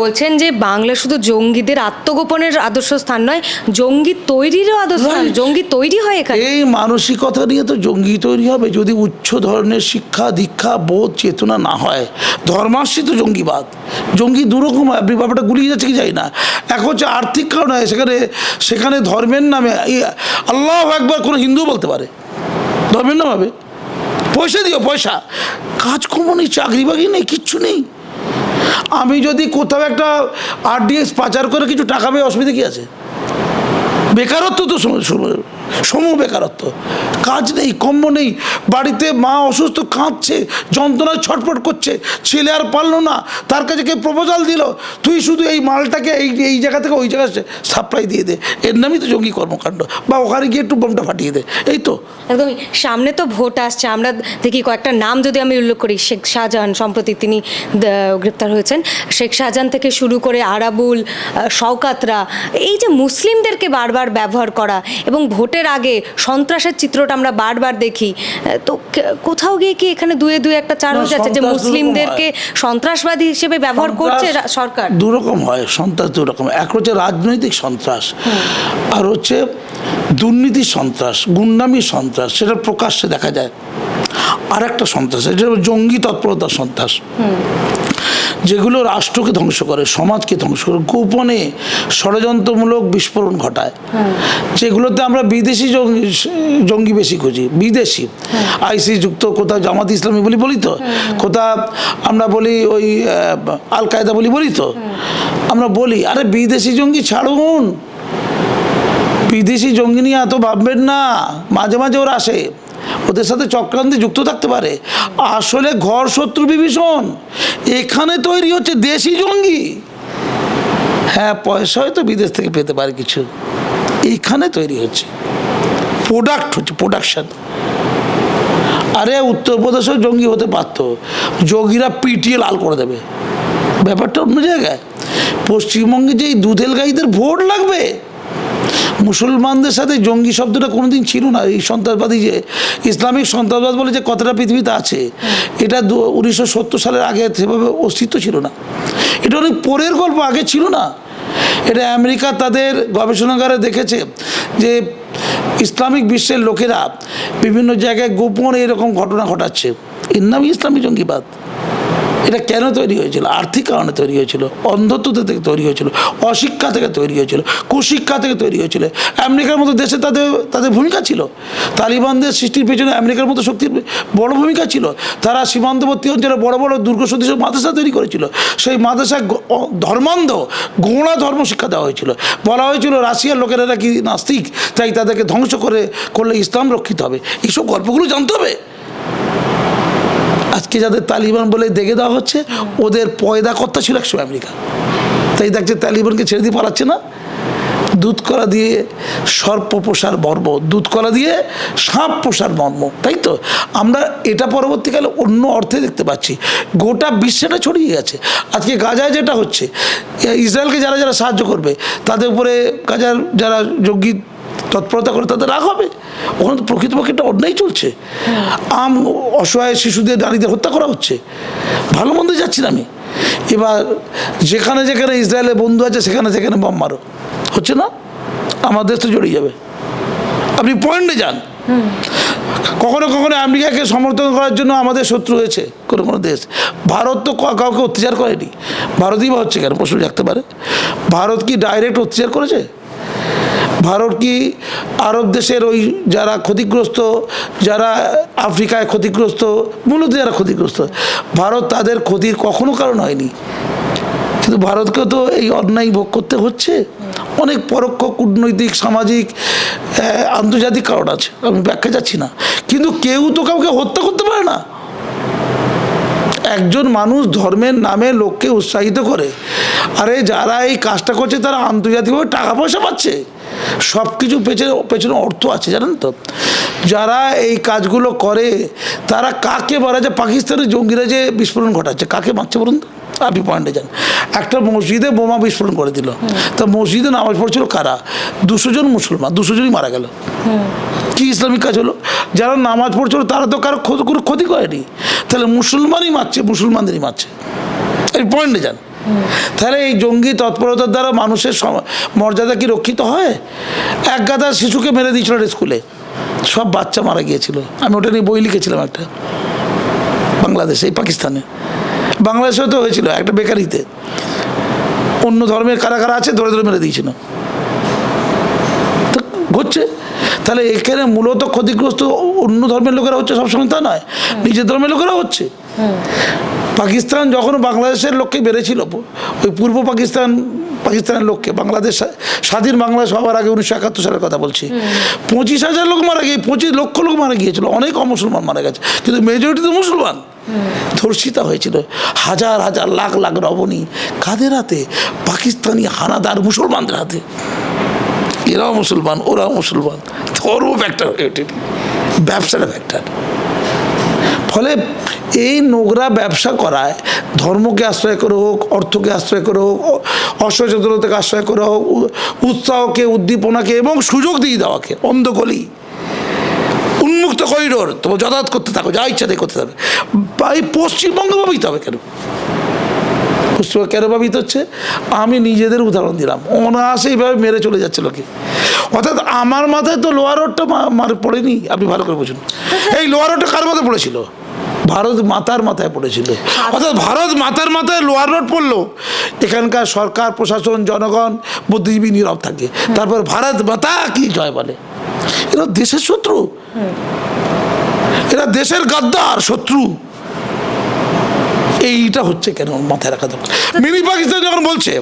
বলছেন যে বাংলা শুধু জঙ্গিদের আত্মগোপনের আদর্শ স্থান নয় জঙ্গি তৈরিরও আদর্শ জঙ্গি তৈরি হয় এখানে। এই মানসিকতা নিয়ে তো জঙ্গি তৈরি হবে যদি উচ্চ ধরনের শিক্ষা দীক্ষা বোধ চেতনা না হয়। ধর্মাশ্রিত জঙ্গিবাদ। জঙ্গি দুরকম হয় আপনি ব্যাপারটা গুলিয়ে যাচ্ছে কি যাই না। এক হচ্ছে আর্থিক কারণ হয় সেখানে সেখানে ধর্মের নামে আল্লাহ একবার কোনো হিন্দু বলতে পারে। ধর্মের নাম হবে। পয়সা দিও পয়সা। কাজকর্ম নেই চাকরি বাকরি নেই কিচ্ছু নেই। আমি যদি কোথাও একটা আরডিএক্স পাচার করে কিছু টাকা পেয়ে অসুবিধা কী আছে? বেকারত্ব তো শুরু সমূহ বেকারত্ব। কাজ নেই কম্ম নেই, বাড়িতে মা অসুস্থ কাঁদছে, যন্ত্রণায় ছটফট করছে, ছেলে আর পারল না, তার কাছে কে প্রপোজাল দিল? তুই শুধু এই মালটাকে এই এই জায়গা থেকে ওই জায়গায় সাপ্লাই দিয়ে দে। এর নামই তো জঙ্গি কর্মকাণ্ড। বা ওখানে গিয়ে একটু বোমটা ফাটিয়ে দে। এই তো। একদমই। সামনে তো ভোট আসছে। আমরা দেখি কয়েকটা নাম যদি আমি উল্লেখ করি, শেখ শাহজাহান সম্প্রতি তিনি গ্রেপ্তার হয়েছেন। শেখ শাহজাহান থেকে শুরু করে আরাবুল শওকাতরা, এই যে মুসলিমদেরকে বারবার ব্যবহার করা এবং ভোটের আগে সন্ত্রাসের চিত্রটা আমরা বারবার দেখি। তো কোথাও গিয়ে কি এখানে দুয়ে দুয়ে একটা চার হয়ে যাচ্ছে যে মুসলিমদেরকে সন্ত্রাসবাদী হিসেবে ব্যবহার করছে সরকার? দুরকম হয় সন্ত্রাস দুরকম। এক হচ্ছে রাজনৈতিক সন্ত্রাস আর হচ্ছে দুর্নীতি সন্ত্রাস গুন্ডামি সন্ত্রাস সেটা প্রকাশ্যে দেখা যায়। আর একটা সন্ত্রাস এটা জঙ্গি তৎপরতার সন্ত্রাস। যেগুলো রাষ্ট্রকে ধ্বংস করে সমাজকে ধ্বংস করে গোপনে ষড়যন্ত্রমূলক বিস্ফোরণ ঘটায়। যেগুলোতে আমরা বিদেশি জঙ্গি বেশি খুঁজি বিদেশি। আইসি যুক্ত কোথাও জামাত ইসলামী বলি বলি তো? কোথাও আমরা বলি ওই আল কায়দা বলি বলি তো? আমরা বলি আরে বিদেশি জঙ্গি ছাড়ুন। বিদেশি জঙ্গি নিয়ে এত ভাববেন না। মাঝে মাঝে ওরা আসে। ওদের সাথে চক্রান্তে যুক্ত থাকতে পারে। আসলে ঘর শত্রু বিভীষণ। এখানে তৈরি হচ্ছে দেশি জঙ্গি। হ্যাঁ পয়সা হয়তো বিদেশ থেকে পেতে পারে কিছু। এখানে তৈরি হচ্ছে। প্রোডাক্ট হচ্ছে প্রোডাকশন আরে, উত্তরপ্রদেশেও জঙ্গি হতে পারতো। যোগীরা পিটিয়ে লাল করে দেবে। ব্যাপারটা অন্য জায়গায়। পশ্চিমবঙ্গে যে দুধেল গাইদের ভোট লাগবে মুসলমানদের সাথে জঙ্গি শব্দটা কোনোদিন ছিল না। এই সন্ত্রাসবাদী যে, ইসলামিক সন্ত্রাসবাদ বলে যে কথাটা পৃথিবীতে আছে, এটা উনিশশো সত্তর সালের আগে সেভাবে অস্তিত্ব ছিল না। এটা অনেক পরের গল্প, আগে ছিল না। এটা আমেরিকা তাদের গবেষণাগারে দেখেছে যে ইসলামিক বিশ্বের লোকেরা বিভিন্ন জায়গায় গোপন এরকম ঘটনা ঘটাচ্ছে। এর নামই ইসলামী জঙ্গিবাদ। এটা কেন তৈরি হয়েছিল? আর্থিক কারণে তৈরি হয়েছিল, অন্ধত্ব থেকে তৈরি হয়েছিল, অশিক্ষা থেকে তৈরি হয়েছিল, কুশিক্ষা থেকে তৈরি হয়েছিল। আমেরিকার মতো দেশে তাদের তাদের ভূমিকা ছিল। তালিবানদের সৃষ্টির পেছনে আমেরিকার মতো শক্তির বড় ভূমিকা ছিল। তারা সীমান্তবর্তী অঞ্চলে বড় বড় দুর্গ সদৃশ মাদ্রাসা তৈরি করেছিল। সেই মাদ্রাসা ধর্মান্ধ গোঁড়া ধর্ম শিক্ষা দেওয়া হয়েছিল। বলা হয়েছিল রাশিয়ার লোকেরা কি নাস্তিক, তাই তাদেরকে ধ্বংস করে, করলে ইসলাম রক্ষিত হবে। এইসব গল্পগুলো জানতে হবে। আজকে যাদের তালিবান বলে দেখে দেওয়া হচ্ছে, ওদের পয়দা কর্তা ছিল একসময় আমেরিকা। তাই দেখছে তালিবানকে ছেড়ে দিয়ে পালাচ্ছে না। দুধ কলা দিয়ে সর্প পোষার মর্ম, দুধ কলা দিয়ে সাপ প্রসার মর্ম, তাই তো? আমরা এটা পরবর্তীকালে অন্য অর্থে দেখতে পাচ্ছি। গোটা বিশ্বটা ছড়িয়ে গেছে। আজকে গাজায় যেটা হচ্ছে ইসরায়েলকে যারা যারা সাহায্য করবে, তাদের উপরে গাজার যারা যোগ্যী তৎপরতা করে তাদের রাগ হবে। ওখানে তো প্রকৃতপক্ষে একটা অন্যায় চলছে। আম, অসহায় শিশুদের নারীদের হত্যা করা হচ্ছে। ভালো মন্দ যাচ্ছি না আমি। এবার যেখানে যেখানে ইসরায়েলের বন্ধু আছে, সেখানে সেখানে বম মারো। হচ্ছে না? আমার দেশ তো জড়িয়ে যাবে। আপনি পয়েন্টে যান। কখনো কখনো আমেরিকাকে সমর্থন করার জন্য আমাদের শত্রু হয়েছে কোনো কোনো দেশ। ভারত তো কাউকে অত্যাচার করেনি। ভারতই বা হচ্ছে কেন? প্রশ্ন রাখতে পারে। ভারত কি ডাইরেক্ট অত্যাচার করেছে? ভারত কি আরব দেশের ওই যারা ক্ষতিগ্রস্ত, যারা আফ্রিকায় ক্ষতিগ্রস্ত, মূলত যারা ক্ষতিগ্রস্ত, ভারত তাদের ক্ষতির কখনো কারণ হয়নি। কিন্তু ভারতকে তো এই অন্যায় ভোগ করতে হচ্ছে। অনেক পরোক্ষ কূটনৈতিক, সামাজিক আন্তর্জাতিক কারণ আছে। আমি ব্যাখ্যা যাচ্ছি না। কিন্তু কেউ তো কাউকে হত্যা করতে পারে না। একজন মানুষ ধর্মের নামে লোককে উৎসাহিত করে, আরে যারা এই কাজটা করছে তারা আন্তর্জাতিকভাবে টাকা পয়সা পাচ্ছে। সব কিছু পেছনে পেছনে অর্থ আছে, জানেন তো? যারা এই কাজগুলো করে, তারা কাকে বলা যায় পাকিস্তানের জঙ্গিরা যে বিস্ফোরণ ঘটাচ্ছে? কাকে মারছে বলুন তো? আপনি পয়েন্টে যান। একটা মসজিদে বোমা বিস্ফোরণ করে দিল। তা মসজিদে নামাজ পড়ছিল কারা? দুশো জন মুসলমান, দুশো জনই মারা গেল। কি ইসলামিক কাজ হলো? যারা নামাজ পড়ছিল, তারা তো কারও ক্ষতি- কোনো ক্ষতি করেনি। তাহলে মুসলমানই মারছে, মুসলমানদেরই মারছে। এই পয়েন্টে যান। তাহলে এই জঙ্গি তৎপরতার দ্বারা মানুষের মর্যাদা কি রক্ষিত হয়? এক গাদা শিশুকে মেরে দিয়েছিল স্কুলে। সব বাচ্চা মারা গিয়েছিল। আমি ওটা নিয়ে বই লিখেছিলাম একটা। বাংলাদেশে, এই পাকিস্তানে। বাংলাদেশেও তো হয়েছিল, একটা বেকারিতে। অন্য ধর্মের কারা কারা আছে, ধরে ধরে মেরে দিয়েছিল। তো ঘটছে। তাহলে এখানে মূলত ক্ষতিগ্রস্ত অন্য ধর্মের লোকেরা হচ্ছে সবসময় তা নয়। নিজের ধর্মের লোকেরা হচ্ছে। পাকিস্তান যখন বাংলাদেশের লোককে বেড়েছিল ওই পূর্ব পাকিস্তান পাকিস্তানের লোককে বাংলাদেশ স্বাধীন বাংলাদেশ হওয়ার আগে উনিশশো একাত্তর সালের কথা বলছি। পঁচিশ হাজার লোক মারা গিয়ে পঁচিশ লক্ষ লোক মারা গিয়েছিল অনেক অমুসলমান মারা গেছে কিন্তু মেজরিটি তো মুসলমান। ধর্ষিতা হয়েছিল হাজার হাজার লাখ লাখ রবণী কাদের হাতে? পাকিস্তানি হানাদার মুসলমানদের হাতে। এরাও মুসলমান ওরাও মুসলমান। ধর্ম ফ্যাক্টর হয়ে ওঠেনি। ব্যবসাটা ফ্যাক্টর ফলে এই নোংরা ব্যবসা করায় ধর্মকে আশ্রয় করে হোক, অর্থকে আশ্রয় করে হোক অসচেতনতাকে আশ্রয় করে হোক উৎসাহকে, উদ্দীপনাকে এবং সুযোগ দিয়ে দেওয়াকে অন্ধকলি উন্মুক্ত করিডোর তোমার যাতায়াত করতে থাকো, যা ইচ্ছা দিয়ে করতে থাকো। এই পশ্চিমবঙ্গ ভাবিতে হবে কেন? পশ্চিমবঙ্গ কেন ভাবিত হচ্ছে? আমি নিজেদের উদাহরণ দিলাম। অনায়াসে এইভাবে মেরে চলে যাচ্ছে লোকে। অর্থাৎ আমার মাথায় তো লোয়ার রোডটা মার পড়েনি। আপনি ভালো করে বুঝুন। এই লোয়ার রোডটা কার মাথায় পড়েছিল? ভারত মাতার মাথায় পড়েছিল। অর্থাৎ ভারত মাতার মাথায় লোয়ার রোড পড়ল। এখানকার সরকার, প্রশাসন, জনগণ, বুদ্ধিজীবী নীরব থাকে। তারপর ভারত মাতা কি জয় বলে? এরা দেশের শত্রু। এরা দেশের গাদ্দার, শত্রু। এইটা হচ্ছে কেন মাথায় রাখা দরকার? মিনি পাকিস্তান যখন বলছে,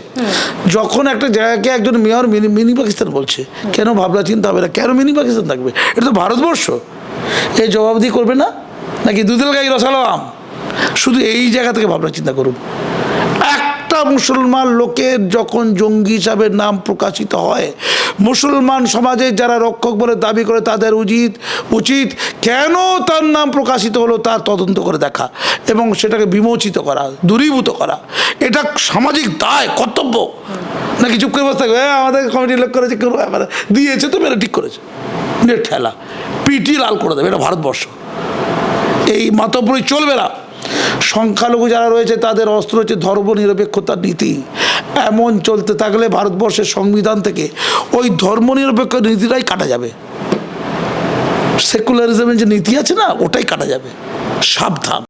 যখন একটা জায়গাকে একজন মেয়র মিনি মিনি পাকিস্তান বলছে, কেন ভাবনা চিন্তা হবে না? কেন মিনি পাকিস্তান থাকবে? এটা তো ভারতবর্ষ। এই জবাবদি করবে না? নাকি দুধেল গাই রসালো আম শুধু এই জায়গা থেকে ভাবনা চিন্তা করুন। একটা মুসলমান লোকের যখন জঙ্গি হিসাবে নাম প্রকাশিত হয় মুসলমান সমাজে যারা রক্ষক বলে দাবি করে তাদের উচিত উচিত কেন তার নাম প্রকাশিত হলো তার তদন্ত করে দেখা এবং সেটাকে বিমোচিত করা দূরীভূত করা। এটা সামাজিক দায় কর্তব্য। নাকি চুপ করে বসে থাকবে? "হ্যাঁ, আমাদের কমিটির লোক করেছে ব্যাপার দিয়েছে তো মেরে ঠিক করেছে। ঠেলা। পিটি লাল করে দেবে এটা ভারতবর্ষ। এই মাতব্বরি চলবে না। সংখ্যালঘু যারা রয়েছে, তাদের অস্ত্র হচ্ছে ধর্মনিরপেক্ষতার নীতি। এমন চলতে থাকলে ভারতবর্ষের সংবিধান থেকে ওই ধর্মনিরপেক্ষ নীতিটাই কাটা যাবে। সেকুলারিজমের যে নীতি আছে না, ওটাই কাটা যাবে। সাবধান।